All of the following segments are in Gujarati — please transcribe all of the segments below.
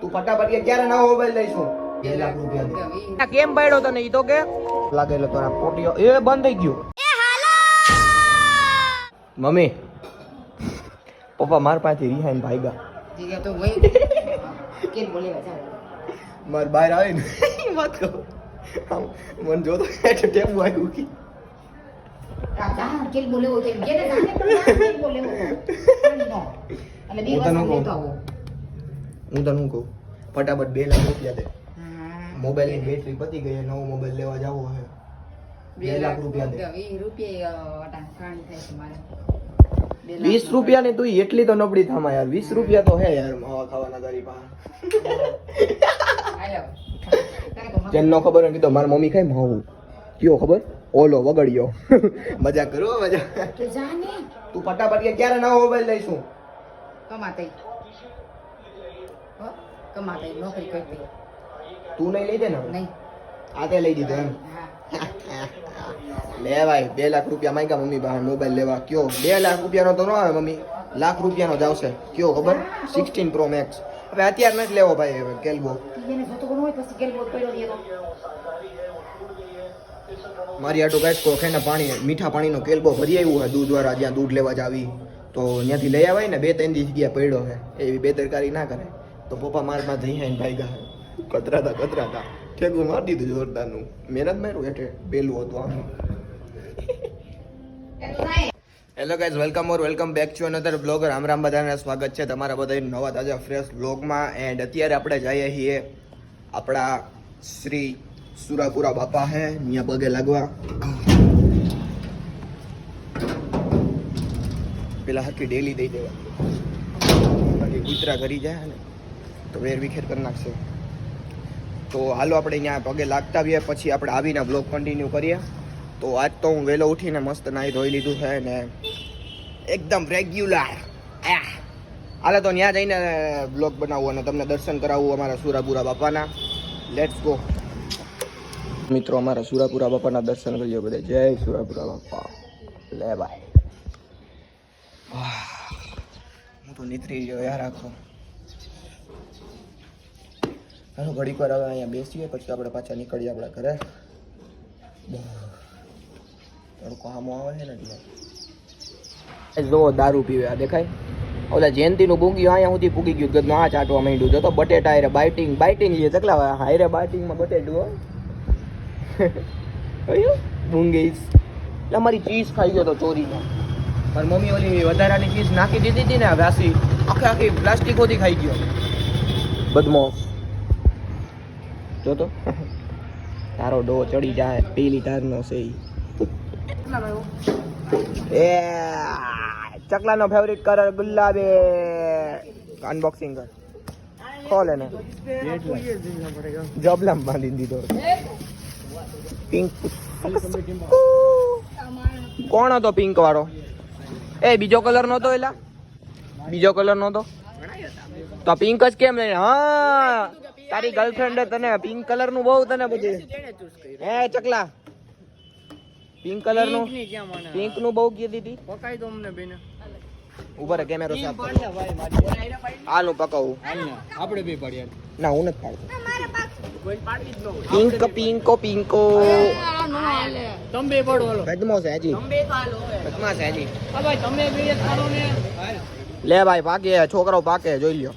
તું ફટાફટ કે ક્યારે નવો મોબાઈલ લઈશું? બે લાખ રૂપિયા આ કેમ પાડ્યો તને ઈ તો કે? લાગેલો તારા પોટીઓ એ બંધ થઈ ગયો. મમ્મી પપ્પા માર પાસેથી રિહાઈન ભાઈગા જીગા તો ભાઈ કેમ બોલે માર બહાર આવે ને. વાત કહું. મન જો જોતો એટલે ટેબુ આવ્યું કે. જા કેમ બોલે હો તેમ કે ને કેમ બોલે હો અને બી તને વસ્તુ આવો. હું તને શું કહું? ફટાફટ બે લાખ રૂપિયા દે. મોબાઈલની બેટરી પતી ગઈ નવો મોબાઈલ લેવા જાવો હે બે લાખ રૂપિયા દે. વીસ રૂપિયા વીસની તું એટલી તો નબળી થામા યાર. વીસ રૂપિયા તો હે યાર માવા ખાવાના તારી પાસે. જેને નો ખબર હોય ને કીધું મારી મમ્મી ખાય માવું. કયો ખબર? ઓલો વગડ્યો મજા કરો મજા ને. તું ફટાફટ કે ક્યારે નવો મોબાઈલ લઈશું? કમાતે. કમાતે નોકરી કરતી તું નહીં લઈ દે ને નહીં. આ તે લઈ દીધો એમ? હા. લે ભાઈ બે લાખ રૂપિયા માંગ્યા મમ્મી બહાર મોબાઈલ લેવા. કયો? બે લાખ રૂપિયાનો તો ન આવે મમ્મી. લાખ રૂપિયાનો જ આવશે. કયો ખબર? સિક્સટીન પ્રો મેક્સ હવે અત્યારે નથી લેવો ભાઈ હવે કેલ્બો મારી આટો ગાઈસ કોખેના પાણી મીઠા પાણીનો કેલ્બો ભરી આવ્યું હોય દૂધ દ્વારા જ્યાં દૂધ લેવા જાવી તો ત્યાંથી લઈ આવાય ને બે ત્રણ દિવસ ગયા પડ્યો છે. એવી બેદરકારી ના કરે. તો પપ્પા મારમાં જઈ આવીને ભાઈ ગયા કતરાતા કતરાતા. ઠેકું મારી દીધું જોરદારનું. મહેનત માર્યું એટલે પેલું હતું આમ hello guys welcome or welcome back to another blog Ram Ram બધાને સ્વાગત છે તમારા બધા નવા તાજા ફ્રેશ બ્લોગમાં એન્ડ અત્યારે આપણે જઈએ છીએ આપણા શ્રી સુરાપુરા બાપા હે ત્યાં પગે લાગવા. પેલા હકી ડેલી દઈ દેવા. બાકી કૂતરા કરી જાય ને. તો વેર વિખેર કરી નાખશે. તો હાલો આપણે અહીંયા પગે લાગતા આવીએ, પછી આપણે આવીને બ્લોગ કન્ટિન્યુ કરીએ. તો આજ તો હું વહેલો ઉઠીને મસ્ત નાહી ધોઈ લીધું છે ને એકદમ રેગ્યુલર હાલે તો ત્યાં જઈને બ્લોગ બનાવવું અને તમને દર્શન કરાવવું અમારા સુરાપુરા બાપાના. લેટ્સ ગો મિત્રો, અમારા સુરાપુરા બાપાના દર્શન કરીએ બધા. જય સુરાપુરા બાપા. લે ભાઈ. હું તો નીતરી ગયો યાર આખો. હાલો ઘડીક વાર હવે અહીંયા બેસીએ પછી આપણે પાછા નીકળીએ આપણા ઘરે. તડકો આમો આવે છે ને એટલે. જોવો, દારૂ પીવે, આ દેખાય? ઓલા જયંતિનું પૂંગ્યું અહીંયા સુધી પૂગી ગયું ગદમાં આ ચાટવા માંડ્યું. જો તો બટેટા હારે બાઇટિંગ બાઇટિંગ લઈએ ચકલા હારે બાઇટિંગમાં બટેટું કયું પૂંગીસ એટલે મારી ચીઝ ખાઈ ગયો તો ચોરીમાં મારી મમ્મી ઓલી વધારાની ચીઝ નાખી દીધી હતી ને વાસી, આખી આખી પ્લાસ્ટિકોથી ખાઈ ગયો. બદમો જો તો તારો ડો ચડી જાય, પેલી તારનો છે. એ, ચકલાનો ફેવરિટ કલર ગુલાબે. અનબોક્સિંગ કર. ખોલ એને. જબલામ બાંધી દીધો. પિંક કોણ હતો પિંક વાળો? એ, બીજો કલર નતો એલા? બીજો કલર નતો તો પિંક જ કેમ લઈને હા. તારી ગર્લફ્રેન્ડ તને પિંક કલરનું બહુ તને પછી. હે ચકલા. પિંક કલરનું પિંકનું બહુ કીધી હતી પકાઈ દો અમને બેને. ઉપર કેમેરો સાફ કર. હાલ હું પકાવું આપણે બે પડ્યા ના હું નથી પાડતો. કોઈ પાડી જ ન પિંક પિંકો પિંકો તમે બે પડો હાલો. બદમો છે હજી. તમે તો હાલો બદમાશ છે હજી. હા ભાઈ તમે બે ખાડો ને. લે ભાઈ પાકે છોકરો પાકે જોઈ લ્યો.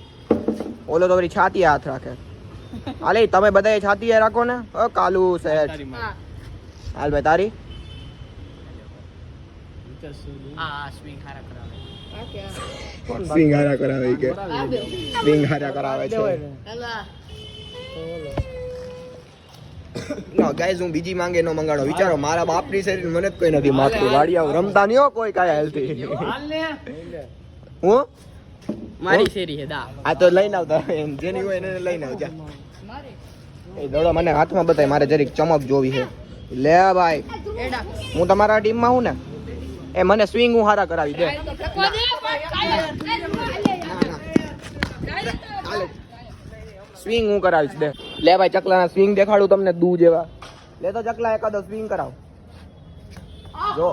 ઓલો તો વળી છાતી હાથ રાખે. હાલે તમે બધા છાતી રાખો ને? અ કાલુ સેટ હાલ ભાઈ તારી? સિંગારા કરાવે. કે? સિંગારા કરાવે છે. ગાઈઝ હું બીજી માંગે નો મંગાડો. વિચારો મારા બાપની શરીર મને જ કોઈ નથી માગતું. વાડિયા રમતા નહીં હો કોઈ કાંઈ હેલ્થી હું? મારી શેરી હે દા. આ તો લઈને આવતા એમ. જેની હોય એને લઈને આવજા. એ દડો મને હાથમાં બતાય, મારે જરીક ચમક જોવી છે. લે ભાઈ, હું તમારા ટીમમાં હું ને? એ મને સ્વિંગ હું હારા કરાવી દે. સ્વિંગ હું કરાવીશ, દે. લે ભાઈ, ચકલાના સ્વિંગ દેખાડું તમને દૂ જેવા. લે તો ચકલા એકાદો સ્વિંગ કરાવ. જો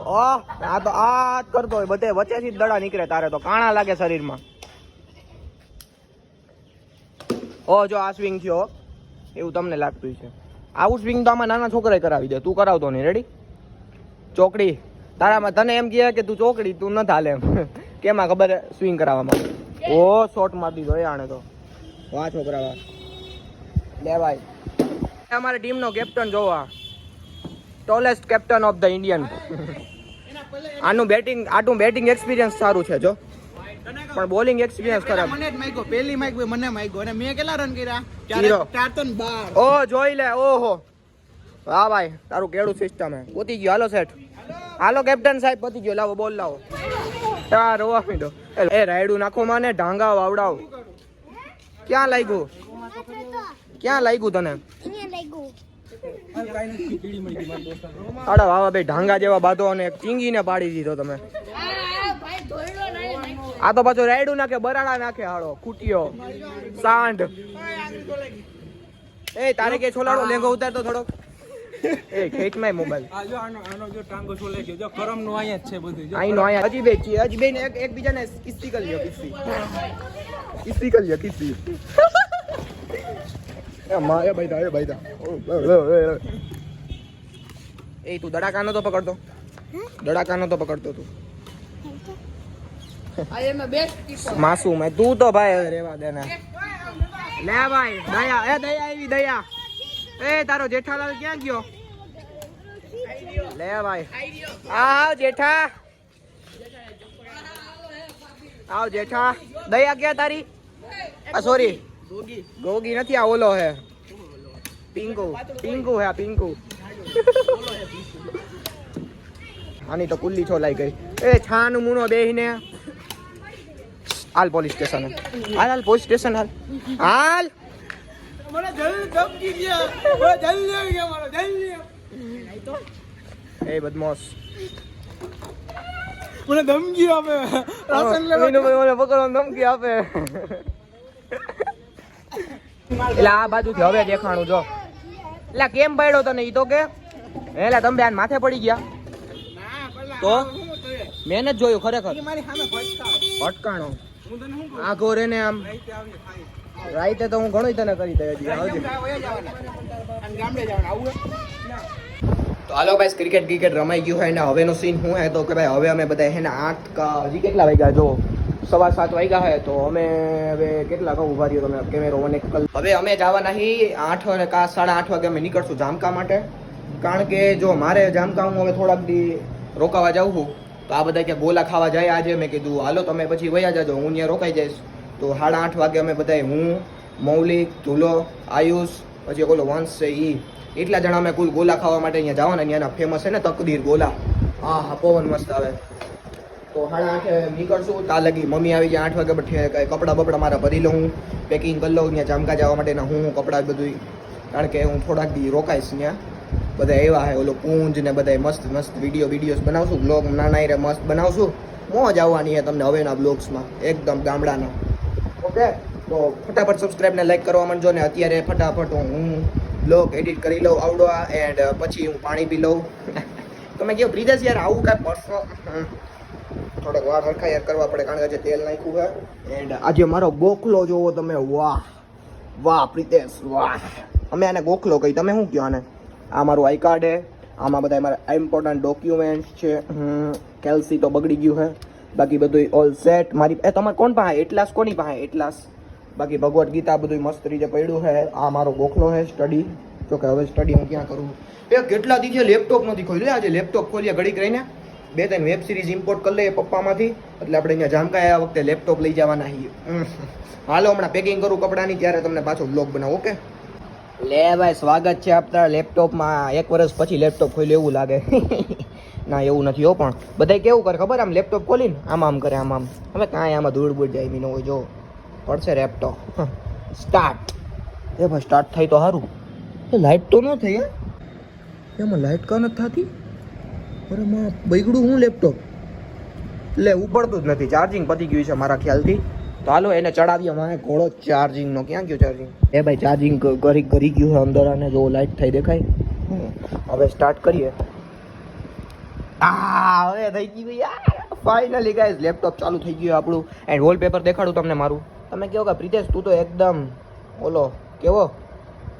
આ તો આ કરતો હોય, બધે વચ્ચેથી દડા નીકળે તારે તો. કાણા લાગે શરીરમાં. ઓ, જો આ સ્વિંગ થયો એવું તમને લાગતું છે આવું સ્વિંગ તો આમાં નાના છોકરાએ કરાવી દે. તું કરાવતો નહીં. રેડી ચોકડી. તારામાં તને એમ કહે કે તું ચોકડી, તું ન હાલે એમ કેમાં ખબર સ્વિંગ કરાવવામાં? ઓ શોટ મારી દીધો, એ આણે તો. વાહ, છોકરા, વાહ. લે ભાઈ. અમારી ટીમનો કેપ્ટન જોવા tallest captain of the Indian આનું બેટિંગ આટલું બેટિંગ એક્સપિરિયન્સ સારું છે, જો. પણ બોલિંગ એક્સપિરિયન્સ ખરાબ. મને જ માગ્યો પહેલી માગ મને માગ્યો. અને મેં કેટલા રન કર્યા. ચાર તો બાર. ઓ જોઈ લે ઓહો. વાહ ભાઈ તારું કેળું સિસ્ટમ હે. પતી ગયો હાલો સેઠ હાલો કેપ્ટન સાહેબ પતી ગયો લાવો બોલ લાવો. તાર રોવા મીડો. એ રાયડું નાખો માને ઢાંગા વાવડાવ. ક્યાં લાગ્યું? ક્યાં લાગ્યું તને? આડા વાવા ભાઈ ઢાંગા જેવા બાદો અને ચીંગીને પાડી દીધો તમે. આ તો પાછો રાયડું નાખે બરાડા નાખે હાળો ખૂટીઓ સાંઢ. એ તારે કે છોલાડો લેંગો ઉતારતો થોડો એ ખેંચ મોબાઈલ. આ જો આનો આનો જો ટાંગો છોલે ગયો જો કરમ નો અહીંયા જ છે બધું જો આઈ નો આયા હજી બે છી હજી બે ને એક એકબીજાને કિસ્તી કરી લ્યો કિસ્તી. કિસ્તી કરી લ્યો કિસ્તી. એ માં એ બૈદા એ બૈદા એ તું દડાકાનો તો પકડતો. દડાકાનો તો પકડતો તું આ એમાં બેસ્ટ કીપર માસૂમ હે તું તો ભાઈ રેવા દે ને લે ભાઈ દયા એ દયા આવી દયા એ તારો જેઠાલાલ ક્યાં ગયો લે ભાઈ આવ જેઠા આવ જેઠા દયા ક્યાં તારી આ સોરી ગોગી નથી આ ઓલો હે પિંકુ પિંકુ હે આ પિંકુ આની તો કુલ્લી છોલાઈ ગઈ એ છાનું મૂનો બેહીને હાલ પોલીસ સ્ટેશન હાલ હાલ પોલીસ સ્ટેશન હાલ. હાલ. એ બદમાશ. મને ધમકી આપે. રાશન લેવા. મીનુભાઈ મને પકડવાની ધમકી આપે. એટલે આ બાજુથી હવે દેખાણું જો. એટલે કેમ પાડ્યો તને ઈ તો કે? એટલે તમે બેન માથે પડી ગયા. તો? મેં જ જોયું ખરેખર. એ આ ગોરે ને આમ રાઈતે તો હું ઘણો તને કરી દઈ હજી. આવજે અને ગામડે જવાના. આવું તો હાલો ભાઈ ક્રિકેટ ક્રિકેટ રમાઈ ગયું હોય ને હવેનો સીન શું હે તો કે ભાઈ હવે અમે બધા હે ને આઠ કા હજી કેટલા વાગ્યા? જો સવા સાત વાગ્યા હે તો અમે હવે કેટલા કહું ઊભા રહ્યો તમે કેમેરો મને કલ હવે અમે જવાના હી આઠ વાગે કા સાડા આઠ વાગે અમે નીકળશું જામકા માટે. કારણ કે જો મારે જામકા હું હવે થોડાક દી રોકાવા જાઉં છું. તો આ બધા કે ગોલા ખાવા જાય આજે? મેં કીધું, હાલો, તમે પછી વયા જાજો, હું ત્યાં રોકાઈ જઈશ. તો સાડા આઠ વાગે અમે બધા હું, મૌલિક ધૂલો આયુષ, પછી ઓલો વંશ છે એ એટલા જણા અમે કુલ ગોલા ખાવા માટે અહીંયા જવાના અહીંયાના ફેમસ છે ને તકદીર ગોલા. હા હા, પવન મસ્ત આવે. તો સાડા આઠે નીકળશું તા લગી મમ્મી આવી જાય આઠ વાગે પછી કપડાં બપડા મારા ભરી લઉં પેકિંગ કરી લઉં, ત્યાં જામકા જવા માટેના હું કપડાં બધું કારણ કે હું થોડાક દી રોકાઈશ ત્યાં. બધા એવા હે, ઓલો પૂંજ ને બધા મસ્ત મસ્ત વીડિયો વિડીયોઝ બનાવશું. બ્લોગ નાના રે મસ્ત બનાવશું. મોજ આવવાની છે તમને હવેના બ્લોગ્સમાં એકદમ ગામડાના. ઓકે? તો ફટાફટ સબસ્ક્રાઈબ ને લાઈક કરવા માંડજો ને અત્યારે ફટાફટ હું બ્લોગ એડિટ કરી લઉં આવડો એન્ડ પછી હું પાણી પી લઉં. તમે કહો પ્રિદેશ યાર, આવું કાંઈ પરસો થોડાક વાર હરખા યાર કરવા પડે, કારણ કે આજે તેલ નાખ્યું છે એન્ડ આજે મારો ગોખલો જોવો તમે, વાહ. વાહ, પ્રિતેશ, વાહ. અમે આને ગોખલો કહી, તમે શું કહો આને? આ મારું આઈ કાર્ડ છે. આમાં બધા મારા ઇમ્પોર્ટન્ટ ડોક્યુમેન્ટ્સ છે. કેલ્સી તો બગડી ગયું છે બાકી બધું ઓલ સેટ મારી એ તમારે કોણ પાસે? એટલાસ કોની પાસે? એટલાસ? બાકી ભગવદ્ ગીતા બધું મસ્ત રીતે પડ્યું છે આ મારો ગોખલો છે સ્ટડી જો કે હવે સ્ટડી હું ક્યાં કરું? એ કેટલા દિવસે લેપટોપ નથી ખોલ્યું? આજે લેપટોપ ખોલીએ ઘડીક રહીને. બે ત્રણ વેબ સિરીઝ ઇમ્પોર્ટ કરી લઈએ પપ્પામાંથી. એટલે આપણે અહીંયા જામકા આ વખતે લેપટોપ લઈ જવાના છીએ. હાલો, હમણાં પેકિંગ કરું કપડાની, ત્યારે તમને પાછો બ્લોગ બનાવો, ઓકે? લે ભાઈ, સ્વાગત છે આપતા લેપટોપમાં. એક વર્ષ પછી લેપટોપ ખોલ્યું એવું લાગે. ના, એવું નથી હો પણ. બધા કેવું કરે ખબર આમ લેપટોપ ખોલીને? આમ આમ કરે, આમ આમ. હવે કાંઈ આમાં ધૂળ બૂળ જાય બી ન હોય. જો, પડશે લેપટોપ સ્ટાર્ટ એ ભાઈ સ્ટાર્ટ થાય તો સારું એ લાઇટ તો ન થઈ એમાં લાઇટ કાં નથી થતી? અરે માં બગડું હું લેપટોપ? લે, ઉપડતું જ નથી. ચાર્જિંગ પતી ગયું છે મારા ખ્યાલથી. તો હાલો એને ચડાવીએ. મારે ઘોડો ચાર્જિંગનો ક્યાં ગયો ચાર્જિંગ એ ભાઈ ચાર્જિંગ કરી કરી ગયું છે અંદર અને જો લાઇટ થઈ દેખાય. હવે સ્ટાર્ટ કરીએ. આ હવે થઈ ગયું યાર. ફાઇનલી ગાઈઝ લેપટોપ ચાલુ થઈ ગયું આપણું. એન્ડ વોલપેપર દેખાડું તમને મારું. તમે કહો કે પ્રિતેશ તું તો એકદમ ઓલો કેવો?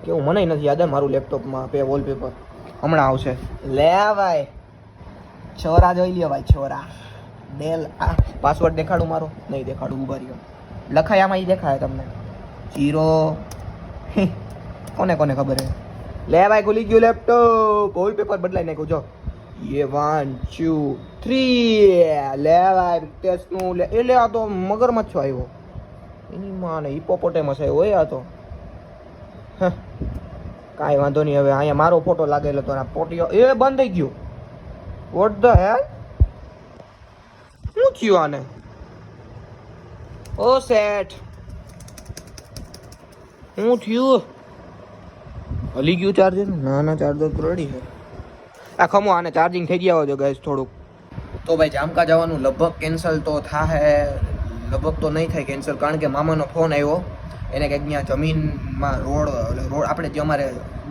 કેવું? મને નથી યાદ મારું લેપટોપમાં પે વોલપેપર હમણાં આવશે. લે ભાઈ. છોરા જોઈ લ્યો ભાઈ છોરા. ડેલ આ પાસવર્ડ દેખાડું મારો? નહીં દેખાડું ઊભા રહ્યો. લખાય આમાં એ દેખાય તમને. જીરો. કોને કોને ખબર હે? લે ભાઈ, ખુલી ગયું લેપટોપ. વોલપેપર બદલાઈ નાખ્યું, જો. એ વન ટુ થ્રી લે ભાઈ ટેસ્ટનું લે. એટલે આ તો મગરમચ્છો આવ્યો એની માને હિપોપોટેમસ આવ્યો હોય આ તો. કાંઈ વાંધો નહીં, હવે અહીંયા મારો ફોટો લાગેલો તો આ પોટીઓ એ બંધ થઈ ગયો. વોટ ધ હેલ શું થયું આને? ઓ સેટ શું થયું? હલી ગયું ચાર્જર ના ના ચાર્જર તો રેડી છે. આ ખમો આને ચાર્જિંગ થઈ ગયા હોય ગેસ થોડુંક. તો ભાઈ જામકા જવાનું લગભગ કેન્સલ તો થાય લગભગ તો નહીં થાય કેન્સલ કારણ કે મામાનો ફોન આવ્યો. એને કંઈક ત્યાં જમીનમાં રોડ રોડ આપણે જે અમારે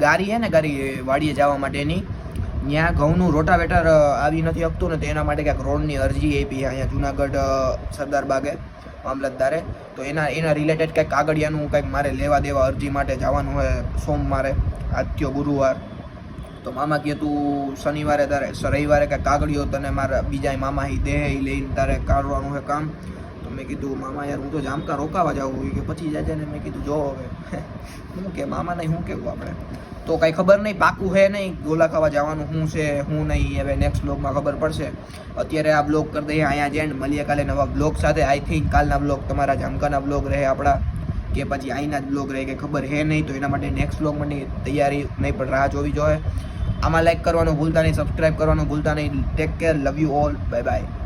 ગાડી છે ને ગાડી વાડીએ જવા માટેની ત્યાં ઘઉંનું રોટાવેટર આવી નથી શકતું ને તો એના માટે ક્યાંક રોડની અરજી આપી અહીંયા જુનાગઢ સરદાર બાગે, મામલતદારે. તો એના એના રિલેટેડ કંઈક કાગળિયાનું કંઈક મારે લેવા દેવા અરજી માટે જવાનું હોય સોમવારે આજ્યો ગુરુવાર. તો મામા કહે, તું શનિવારે તારે રવિવારે કાંઈ કાગળિયો તને મારા બીજા મામા ઈ દે, એ લઈને તારે કાઢવાનું છે કામ. તો મેં કીધું, મામા યાર, હું તો જામકા રોકાવા જાઉં હોય કે પછી છે ને? મેં કીધું, જો હવે. હું કે મામાને શું કેવું આપણે? તો કાંઈ ખબર નહીં, પાકું હે નહીં, ગોલા ખાવા જવાનું શું છે, શું નહીં હવે નેક્સ્ટ બ્લોગમાં ખબર પડશે. અત્યારે આ બ્લોગ કરી દઈએ, અહીંયા જેન્ડ મળીએ કાલે નવા બ્લોગ સાથે. આઈ થિંક કાલના બ્લોગ તમારા જામકાના બ્લોગ રહે આપણા, કે પછી અહીંના જ બ્લોગ રહે, કે ખબર હે નહીં, તો એના માટે નેક્સ્ટ બ્લોગ માટે તૈયારી નહીં, પણ રાહ જોવી જોઈએ. આમાં લાઈક કરવાનું ભૂલતા નહીં સબસ્ક્રાઈબ કરવાનું ભૂલતા નહીં. Take care love you all bye bye